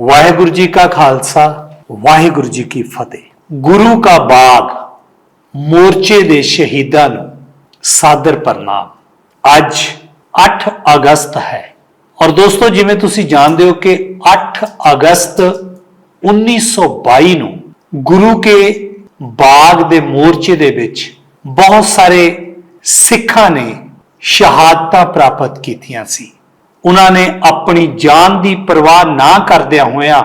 ਵਾਹਿਗੁਰੂ ਜੀ ਕਾ ਖਾਲਸਾ, ਵਾਹਿਗੁਰੂ ਜੀ ਕੀ ਫਤਿਹ। ਗੁਰੂ ਕਾ ਬਾਗ, ਮੋਰਚੇ ਦੇ ਸ਼ਹੀਦਾਂ ਨੂੰ ਸਾਦਰ ਪ੍ਰਣਾਮ। ਅੱਜ 8 ਅਗਸਤ ਹੈ। ਔਰ ਦੋਸਤੋ, ਜਿਵੇਂ ਤੁਸੀਂ ਜਾਣਦੇ ਹੋ ਕਿ 8 ਅਗਸਤ 1922 ਨੂੰ ਗੁਰੂ ਕੇ ਬਾਗ ਦੇ ਮੋਰਚੇ ਦੇ ਵਿੱਚ ਬਹੁਤ ਸਾਰੇ ਸਿੱਖਾਂ ਨੇ ਸ਼ਹਾਦਤਾਂ ਪ੍ਰਾਪਤ ਕੀਤੀਆਂ ਸੀ। ਉਹਨਾਂ ਨੇ ਆਪਣੀ ਜਾਨ ਦੀ ਪਰਵਾਹ ਨਾ ਕਰਦਿਆਂ ਹੋਇਆਂ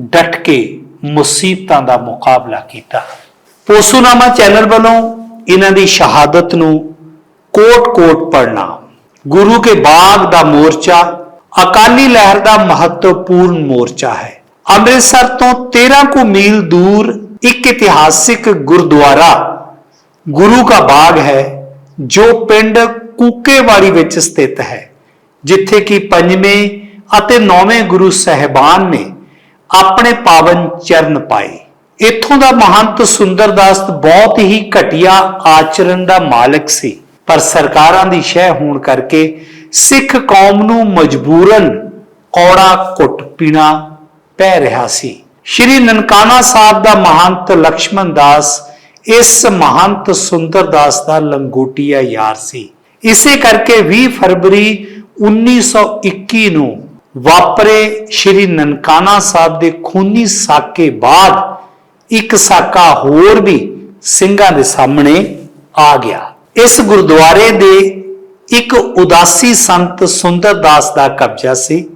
ਡਟ ਕੇ ਮੁਸੀਬਤਾਂ ਦਾ ਮੁਕਾਬਲਾ ਕੀਤਾ। ਪੋਸੂਨਾਮਾ ਚੈਨਲ ਵੱਲੋਂ ਇਹਨਾਂ ਦੀ ਸ਼ਹਾਦਤ ਨੂੰ ਕੋਟ-ਕੋਟ ਪੜਨਾ ਗੁਰੂ ਕੇ ਬਾਗ ਦਾ ਮੋਰਚਾ, ਅਕਾਲੀ ਲਹਿਰ ਦਾ ਮਹੱਤਵਪੂਰਨ ਮੋਰਚਾ ਹੈ। ਅੰਮ੍ਰਿਤਸਰ ਤੋਂ 13 ਕੁ ਮੀਲ ਦੂਰ ਇੱਕ ਇਤਿਹਾਸਿਕ ਗੁਰਦੁਆਰਾ ਗੁਰੂ ਕਾ ਬਾਗ ਹੈ, ਜੋ ਪਿੰਡ ਕੂਕੇਵਾੜੀ ਵਿੱਚ ਸਥਿਤ ਹੈ। ਜਿੱਥੇ ਕਿ ਪੰਜਵੇਂ ਅਤੇ ਨੌਵੇਂ ਗੁਰੂ ਸਹਿਬਾਨ ਨੇ ਆਪਣੇ ਪਾਵਨ ਚਰਨ ਪਾਏ। ਇਥੋਂ ਦਾ ਮਹੰਤ ਸੁੰਦਰਦਾਸ ਬਹੁਤ ਹੀ ਘਟਿਆ ਆਚਰਣ ਦਾ ਮਾਲਕ ਸੀ। ਪਰ ਸਰਕਾਰਾਂ ਦੀ ਸ਼ਹਿ ਹੋਣ ਕਰਕੇ ਸਿੱਖ ਕੌਮ ਨੂੰ ਮਜਬੂਰਨ ਔੜਾ ਕੁੱਟ ਪੀਣਾ ਪੈ ਰਿਹਾ ਸੀ। ਸ਼੍ਰੀ ਨਨਕਾਣਾ ਸਾਹਿਬ ਦਾ ਮਹੰਤ ਲక్ష్మణ ਦਾਸ ਇਸ ਮਹੰਤ ਸੁੰਦਰਦਾਸ ਦਾ ਲੰਗੋਟੀਆ ਯਾਰ ਸੀ। ਇਸੇ ਕਰਕੇ 20 ਫਰਵਰੀ 1921 ਨੂੰ ਵਾਪਰੇ ਸ਼੍ਰੀ ਨਨਕਾਣਾ ਸਾਹਿਬ ਦੇ ਖੂਨੀ ਸਾਕੇ ਬਾਅਦ ਇੱਕ ਸਾਕਾ ਹੋਰ ਵੀ ਸਿੰਘਾਂ ਦੇ ਸਾਹਮਣੇ ਆ ਗਿਆ। ਇਸ ਗੁਰਦੁਆਰੇ ਦੇ ਇੱਕ ਉਦਾਸੀ ਸੰਤ ਸੁੰਦਰ ਦਾਸ ਦਾ ਕਬਜ਼ਾ ਸੀ।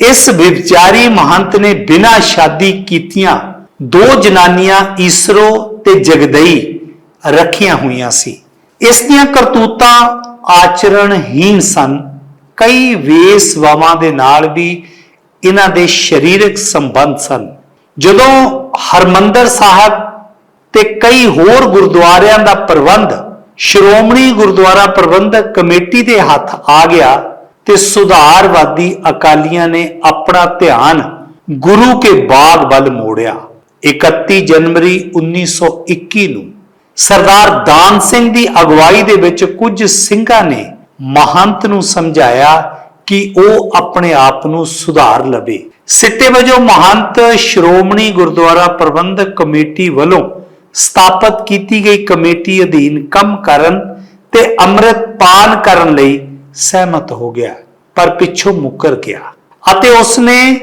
ਇਸ ਵਿਚਾਰੀ ਮਹੰਤ ਨੇ ਬਿਨਾਂ ਸ਼ਾਦੀ ਕੀਤੀਆਂ ਦੋ ਜਨਾਨੀਆਂ ਈਸਰੋ ਤੇ ਜਗਦਈ ਰੱਖੀਆਂ ਹੋਈਆਂ ਸੀ। ਇਸ ਦੀਆਂ ਕਰਤੂਤਾਂ ਆਚਰਣਹੀਣ ਸਨ। ਕਈ ਵੇਸਵਾਵਾਂ ਦੇ ਨਾਲ ਵੀ ਇਹਨਾਂ ਦੇ ਸਰੀਰਕ ਸੰਬੰਧ ਸਨ। ਜਦੋਂ ਹਰਮੰਦਰ ਸਾਹਿਬ ਤੇ ਕਈ ਹੋਰ ਗੁਰਦੁਆਰਿਆਂ ਦਾ ਪ੍ਰਬੰਧ, ਸ਼੍ਰੋਮਣੀ ਗੁਰਦੁਆਰਾ ਪ੍ਰਬੰਧਕ ਕਮੇਟੀ ਦੇ ਹੱਥ ਆ ਗਿਆ ਤੇ ਸੁਧਾਰਵਾਦੀ ਅਕਾਲੀਆਂ ਨੇ ਆਪਣਾ ਧਿਆਨ ਗੁਰੂ ਕੇ ਬਾਗ ਵੱਲ ਮੋੜਿਆ। 31 ਜਨਵਰੀ 1921 ਨੂੰ ਸਰਦਾਰ ਦਾਨ ਸਿੰਘ ਦੀ ਅਗਵਾਈ ਦੇ ਵਿੱਚ ਕੁਝ ਸਿੰਘਾਂ ਨੇ ਮਹੰਤ ਨੂੰ ਸਮਝਾਇਆ ਕਿ ਉਹ ਆਪਣੇ ਆਪ ਨੂੰ ਸੁਧਾਰ ਲਵੇ। ਸਿੱਟੇ ਵਜੋਂ ਮਹੰਤ ਸ਼੍ਰੋਮਣੀ ਗੁਰਦੁਆਰਾ ਪ੍ਰਬੰਧਕ ਕਮੇਟੀ ਵੱਲੋਂ ਸਥਾਪਿਤ ਕੀਤੀ ਗਈ ਕਮੇਟੀ ਅਧੀਨ ਕੰਮ ਕਰਨ ਤੇ ਅੰਮ੍ਰਿਤ ਪਾਨ ਕਰਨ ਲਈ ਸਹਿਮਤ ਹੋ ਗਿਆ, ਪਰ ਪਿੱਛੋਂ ਮੁੱਕਰ ਗਿਆ ਅਤੇ ਉਸਨੇ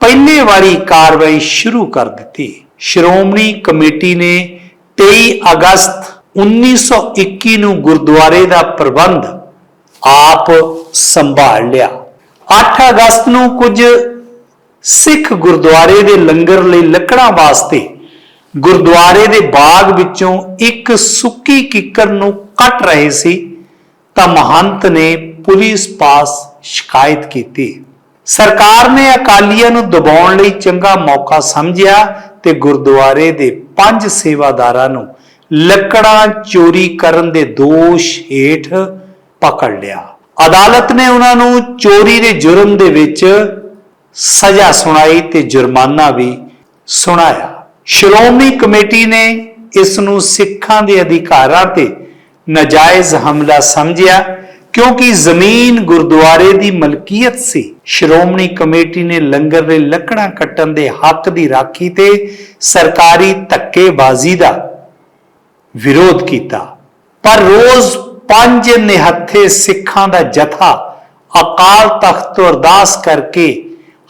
ਪਹਿਲੇ ਵਾਰੀ ਕਾਰਵਾਈ ਸ਼ੁਰੂ ਕਰ ਦਿੱਤੀ। ਸ਼੍ਰੋਮਣੀ ਕਮੇਟੀ ਨੇ 23 ਅਗਸਤ 1921 ਨੂੰ ਗੁਰਦੁਆਰੇ ਦਾ ਪ੍ਰਬੰਧ ਆਪ ਸੰਭਾਲ ਲਿਆ। 8 ਅਗਸਤ ਨੂੰ ਕੁਝ ਸਿੱਖ ਗੁਰਦੁਆਰੇ ਦੇ ਲੰਗਰ ਲਈ ਲੱਕੜਾਂ ਵਾਸਤੇ ਗੁਰਦੁਆਰੇ ਦੇ ਬਾਗ ਵਿੱਚੋਂ ਇੱਕ ਸੁੱਕੀ ਕਿੱਕਰ ਨੂੰ ਕੱਟ ਰਹੇ ਸੀ, ਤਾਂ ਮਹੰਤ ਨੇ ਪੁਲਿਸ ਪਾਸ ਸ਼ਿਕਾਇਤ ਕੀਤੀ। ਸਰਕਾਰ ਨੇ ਅਕਾਲੀਆਂ ਨੂੰ ਦਬਾਉਣ ਲਈ ਚੰਗਾ ਮੌਕਾ ਸਮਝਿਆ ਤੇ ਗੁਰਦੁਆਰੇ ਦੇ ਪੰਜ ਸੇਵਾਦਾਰਾਂ ਨੂੰ ਲੱਕੜਾਂ ਚੋਰੀ ਕਰਨ ਦੇ ਦੋਸ਼ ਹੇਠ ਪਕੜ ਲਿਆ। ਅਦਾਲਤ ਨੇ ਉਹਨਾਂ ਨੂੰ ਚੋਰੀ ਦੇ ਜੁਰਮ ਦੇ ਵਿੱਚ ਸਜ਼ਾ ਸੁਣਾਈ ਤੇ ਜੁਰਮਾਨਾ ਵੀ ਸੁਣਾਇਆ। ਸ਼੍ਰੋਮਣੀ ਕਮੇਟੀ ਨੇ ਇਸ ਨੂੰ ਸਿੱਖਾਂ ਦੇ ਅਧਿਕਾਰਾਂ ਤੇ ਨਾਜਾਇਜ਼ ਹਮਲਾ ਸਮਝਿਆ ਕਿਉਂਕਿ ਜ਼ਮੀਨ ਗੁਰਦੁਆਰੇ ਦੀ ਮਲਕੀਅਤ ਸੀ। ਸ਼੍ਰੋਮਣੀ ਕਮੇਟੀ ਨੇ ਲੰਗਰ ਦੇ ਲੱਕੜਾਂ ਕੱਟਣ ਦੇ ਹੱਕ ਦੀ ਰਾਖੀ ਤੇ ਸਰਕਾਰੀ ਧੱਕੇਬਾਜ਼ੀ ਦਾ ਵਿਰੋਧ ਕੀਤਾ। ਪਰ ਰੋਜ਼ ਪੰਜ ਨਿਹੱਥੇ ਸਿੱਖਾਂ ਦਾ ਜਥਾ ਅਕਾਲ ਤਖਤ ਤੋਂ ਅਰਦਾਸ ਕਰਕੇ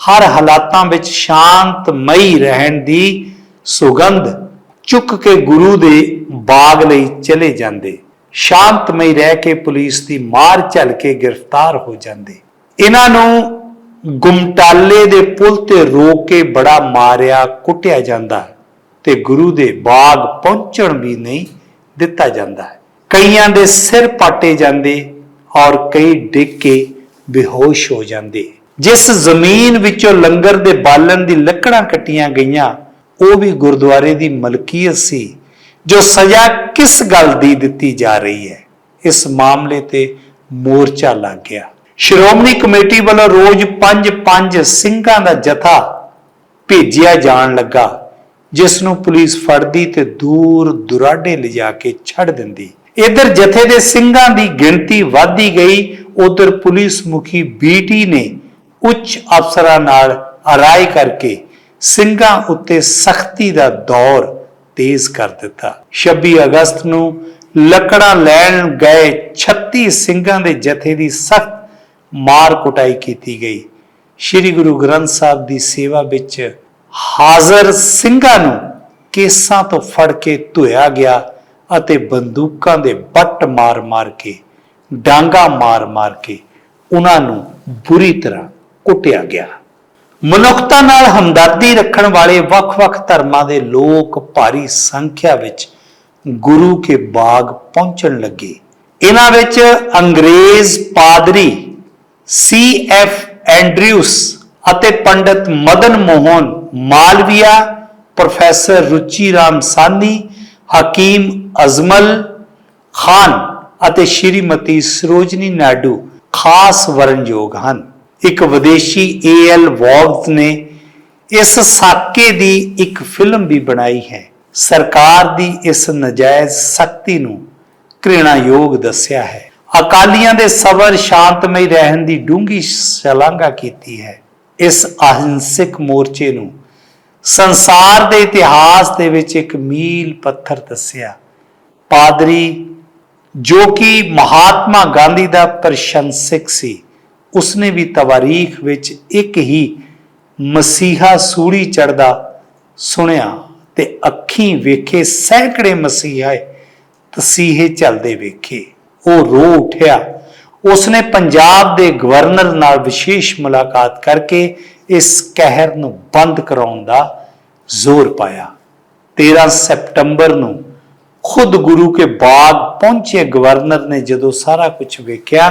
ਹਰ ਹਾਲਾਤਾਂ ਵਿੱਚ ਸ਼ਾਂਤਮਈ ਰਹਿਣ ਦੀ ਸੁਗੰਧ ਚੁੱਕ ਕੇ ਗੁਰੂ ਦੇ ਬਾਗ ਲਈ ਚਲੇ ਜਾਂਦੇ। ਸ਼ਾਂਤਮਈ ਰਹਿ ਕੇ ਪੁਲਿਸ ਦੀ ਮਾਰ ਝੱਲ ਕੇ ਗ੍ਰਿਫਤਾਰ ਹੋ ਜਾਂਦੇ। ਇਹਨਾਂ ਨੂੰ ਗੁਮਟਾਲੇ ਦੇ ਪੁਲ ਤੇ ਰੋਕ ਕੇ ਬੜਾ ਮਾਰਿਆ, ਕੁੱਟਿਆ ਜਾਂਦਾ ਤੇ ਗੁਰੂ ਦੇ ਬਾਗ ਪਹੁੰਚਣ ਵੀ ਨਹੀਂ ਦਿੱਤਾ ਜਾਂਦਾ। ਹੈ ਕਈਆਂ ਦੇ ਸਿਰ ਪਾਟੇ ਜਾਂਦੇ ਔਰ ਕਈ ਡਿੱਗ ਕੇ ਬੇਹੋਸ਼ ਹੋ ਜਾਂਦੇ। ਜਿਸ ਜ਼ਮੀਨ ਵਿੱਚੋਂ ਲੰਗਰ ਦੇ ਬਾਲਣ ਦੀ ਲੱਕੜਾਂ ਕੱਟੀਆਂ ਗਈਆਂ, ਉਹ ਵੀ ਗੁਰਦੁਆਰੇ ਦੀ ਮਲਕੀਅਤ ਸੀ, ਜੋ ਸਜ਼ਾ ਕਿਸ ਗੱਲ ਦੀ ਦਿੱਤੀ ਜਾ ਰਹੀ ਹੈ? ਇਸ ਮਾਮਲੇ ਤੇ ਮੋਰਚਾ ਲੱਗ ਗਿਆ। ਸ਼੍ਰੋਮਣੀ ਕਮੇਟੀ ਵੱਲੋਂ ਰੋਜ਼ 5-5 ਸਿੰਘਾਂ ਦਾ ਜਥਾ ਭੇਜਿਆ ਜਾਣ ਲੱਗਾ, ਜਿਸ ਨੂੰ ਪੁਲਿਸ ਫੜਦੀ ਤੇ ਦੂਰ ਦੁਰਾਡੇ ਲਿਜਾ ਕੇ ਛੱਡ ਦਿੰਦੀ। ਇਧਰ ਜਥੇ ਦੇ ਸਿੰਘਾਂ ਦੀ ਗਿਣਤੀ ਵਧਦੀ ਗਈ, ਉਧਰ ਪੁਲਿਸ ਮੁਖੀ ਬੀਟੀ ਨੇ ਉੱਚ ਅਫਸਰਾਂ ਨਾਲ ਅਰਾਏ ਕਰਕੇ ਸਿੰਘਾਂ ਉੱਤੇ ਸਖਤੀ ਦਾ ਦੌਰ ਤੇਜ਼ ਕਰ ਦਿੱਤਾ। 26 ਅਗਸਤ ਨੂੰ ਲੱਕੜਾਂ ਲੈਣ ਗਏ 36 ਸਿੰਘਾਂ ਦੇ ਜਥੇ ਦੀ ਸਖਤ ਮਾਰ ਕੁਟਾਈ ਕੀਤੀ ਗਈ। ਸ੍ਰੀ ਗੁਰੂ ਗ੍ਰੰਥ ਸਾਹਿਬ ਦੀ ਸੇਵਾ ਵਿੱਚ ਹਾਜ਼ਰ ਸਿੰਘਾਂ ਨੂੰ ਕੇਸਾਂ ਤੋਂ ਫੜ ਕੇ ਧੋਇਆ ਗਿਆ। ਅਤੇ ਬੰਦੂਕਾਂ ਦੇ ਬੱਟ ਮਾਰ-ਮਾਰ ਕੇ, ਡਾਂਗਾ ਮਾਰ-ਮਾਰ ਕੇ ਉਹਨਾਂ ਨੂੰ ਬੁਰੀ ਤਰ੍ਹਾਂ ਕੁੱਟਿਆ ਗਿਆ। ਮਨੁੱਖਤਾ ਨਾਲ ਹਮਦਰਦੀ ਰੱਖਣ ਵਾਲੇ ਵੱਖ-ਵੱਖ ਧਰਮਾਂ ਦੇ ਲੋਕ ਭਾਰੀ ਸੰਖਿਆ ਵਿੱਚ ਗੁਰੂ ਕੇ ਬਾਗ ਪਹੁੰਚਣ ਲੱਗੇ। ਇਹਨਾਂ ਵਿੱਚ ਅੰਗਰੇਜ਼ ਪਾਦਰੀ ਸੀ ਐਫ ਐਂਡਰਿਊਸ ਅਤੇ ਪੰਡਤ ਮਦਨ ਮੋਹਨ ਮਾਲਵੀਆ, ਪ੍ਰੋਫੈਸਰ ਰੁਚੀ ਰਾਮ ਸਾਨੀ ਹਕੀਮ ਅਜ਼ਮਲ ਖਾਨ ਅਤੇ ਸ਼੍ਰੀਮਤੀ ਸਰੋਜਨੀ ਨਾਇਡੂ ਖਾਸ ਵਰਨਯੋਗ ਹਨ। ਇੱਕ ਵਿਦੇਸ਼ੀ ਏਐਲ ਵੌਬਸ ਨੇ ਇਸ ਸਾਕੇ ਦੀ ਇੱਕ ਫਿਲਮ ਵੀ ਬਣਾਈ ਹੈ। ਸਰਕਾਰ ਦੀ ਇਸ ਨਜਾਇਜ਼ ਸਖਤੀ ਨੂੰ ਘ੍ਰਿਣਾਯੋਗ ਦੱਸਿਆ ਹੈ। ਅਕਾਲੀਆਂ ਦੇ ਸਬਰ ਸ਼ਾਂਤਮਈ ਰਹਿਣ ਦੀ ਡੂੰਗੀ ਸ਼ਲਾਘਾ ਕੀਤੀ ਹੈ। ਇਸ ਅਹਿੰਸਕ ਮੋਰਚੇ ਨੂੰ ਸੰਸਾਰ ਦੇ ਇਤਿਹਾਸ ਦੇ ਵਿੱਚ ਇੱਕ ਮੀਲ ਪੱਥਰ ਦੱਸਿਆ। ਪਾਦਰੀ, ਜੋ ਕਿ ਮਹਾਤਮਾ ਗਾਂਧੀ ਦਾ ਪ੍ਰਸ਼ੰਸਕ ਸੀ, ਉਸਨੇ ਵੀ ਤਵਾਰੀਖ ਵਿੱਚ ਇੱਕ ਹੀ ਮਸੀਹਾ ਸੂੜੀ ਚੜਦਾ ਸੁਣਿਆ ਤੇ ਅੱਖੀਂ ਵੇਖੇ ਸੈਂਕੜੇ ਮਸੀਹਾ ਤਸੀਹੇ ਚੱਲਦੇ ਵੇਖੇ। ਉਹ ਰੋ ਉਠਿਆ। ਉਸਨੇ ਪੰਜਾਬ ਦੇ ਗਵਰਨਰ ਨਾਲ ਵਿਸ਼ੇਸ਼ ਮੁਲਾਕਾਤ ਕਰਕੇ ਇਸ ਕਹਿਰ ਨੂੰ ਬੰਦ ਕਰਾਉਣ ਦਾ ਜ਼ੋਰ ਪਾਇਆ। 13 ਸਤੰਬਰ ਨੂੰ ਖੁਦ ਗੁਰੂ ਕੇ ਬਾਗ ਪਹੁੰਚੇ ਗਵਰਨਰ ਨੇ ਜਦੋਂ ਸਾਰਾ ਕੁਝ ਵੇਖਿਆ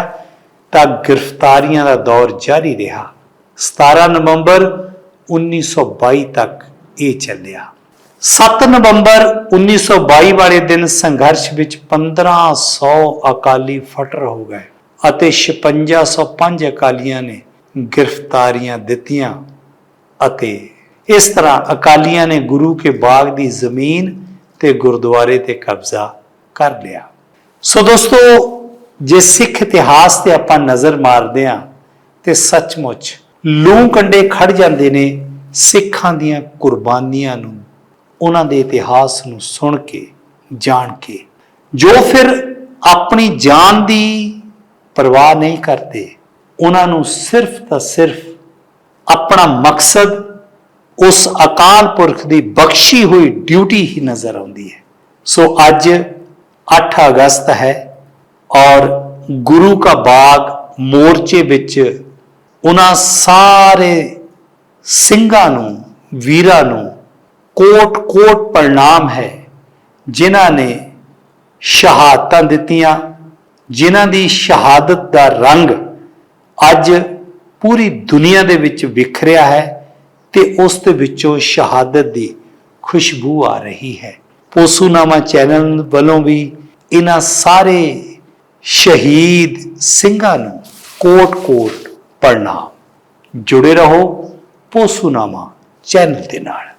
ਤਾਂ ਗ੍ਰਿਫਤਾਰੀਆਂ ਦਾ ਦੌਰ ਜਾਰੀ ਰਿਹਾ। 17 ਨਵੰਬਰ 1922 ਤੱਕ ਇਹ ਚੱਲਿਆ। 7 ਨਵੰਬਰ 1922 ਵਾਲੇ ਦਿਨ ਸੰਘਰਸ਼ ਵਿੱਚ 1500 ਅਕਾਲੀ ਫਟਰ ਹੋ ਗਏ। ਅਤੇ 5605 ਅਕਾਲੀਆਂ ਨੇ ਗ੍ਰਿਫਤਾਰੀਆਂ ਦਿੱਤੀਆਂ ਅਤੇ ਇਸ ਤਰ੍ਹਾਂ ਅਕਾਲੀਆਂ ਨੇ ਗੁਰੂ ਕੇ ਬਾਗ ਦੀ ਜ਼ਮੀਨ ਤੇ ਗੁਰਦੁਆਰੇ ਤੇ ਕਬਜ਼ਾ ਕਰ ਲਿਆ। ਸੋ ਦੋਸਤੋ, ਜੇ ਸਿੱਖ ਇਤਿਹਾਸ ਤੇ ਆਪਾਂ ਨਜ਼ਰ ਮਾਰਦੇ ਹਾਂ, ਤੇ ਸੱਚਮੁੱਚ ਲੂੰ ਕੰਡੇ ਖੜ ਜਾਂਦੇ ਨੇ ਸਿੱਖਾਂ ਦੀਆਂ ਕੁਰਬਾਨੀਆਂ ਨੂੰ, ਉਹਨਾਂ ਦੇ ਇਤਿਹਾਸ ਨੂੰ ਸੁਣ ਕੇ, ਜਾਣ ਕੇ। ਜੋ ਫਿਰ ਆਪਣੀ ਜਾਨ ਦੀ ਪਰਵਾਹ ਨਹੀਂ ਕਰਦੇ। ਉਹਨਾਂ ਨੂੰ ਸਿਰਫ ਤਾਂ ਸਿਰਫ ਆਪਣਾ ਮਕਸਦ ਉਸ ਅਕਾਲ ਪੁਰਖ ਦੀ ਬਖਸ਼ੀ ਹੋਈ ਡਿਊਟੀ ਹੀ ਨਜ਼ਰ ਆਉਂਦੀ ਹੈ। ਸੋ ਅੱਜ 8 ਅਗਸਤ ਹੈ ਔਰ ਗੁਰੂ ਕਾ ਬਾਗ ਮੋਰਚੇ ਵਿੱਚ ਉਹਨਾਂ ਸਾਰੇ ਸਿੰਘਾਂ ਨੂੰ, ਵੀਰਾਂ ਨੂੰ ਕੋਟ ਕੋਟ ਪ੍ਰਣਾਮ ਹੈ, ਜਿਨ੍ਹਾਂ ਨੇ ਸ਼ਹਾਦਤਾਂ ਦਿੱਤੀਆਂ ਜਿਨ੍ਹਾਂ ਦੀ ਸ਼ਹਾਦਤ ਦਾ ਰੰਗ ਅੱਜ ਪੂਰੀ ਦੁਨੀਆ ਦੇ ਵਿੱਚ ਵਿਖਰਿਆ ਹੈ ਤੇ ਉਸ ਦੇ ਵਿੱਚੋਂ ਸ਼ਹਾਦਤ ਦੀ ਖੁਸ਼ਬੂ ਆ ਰਹੀ ਹੈ। ਪੋਸੂਨਾਮਾ ਚੈਨਲ ਵੱਲੋਂ ਵੀ ਇਹਨਾਂ ਸਾਰੇ ਸ਼ਹੀਦ ਸਿੰਘਾਂ ਨੂੰ ਕੋਟ-ਕੋਟ ਪ੍ਰਣਾਮ। ਜੁੜੇ ਰਹੋ ਪੋਸੂਨਾਮਾ ਚੈਨਲ ਦੇ ਨਾਲ।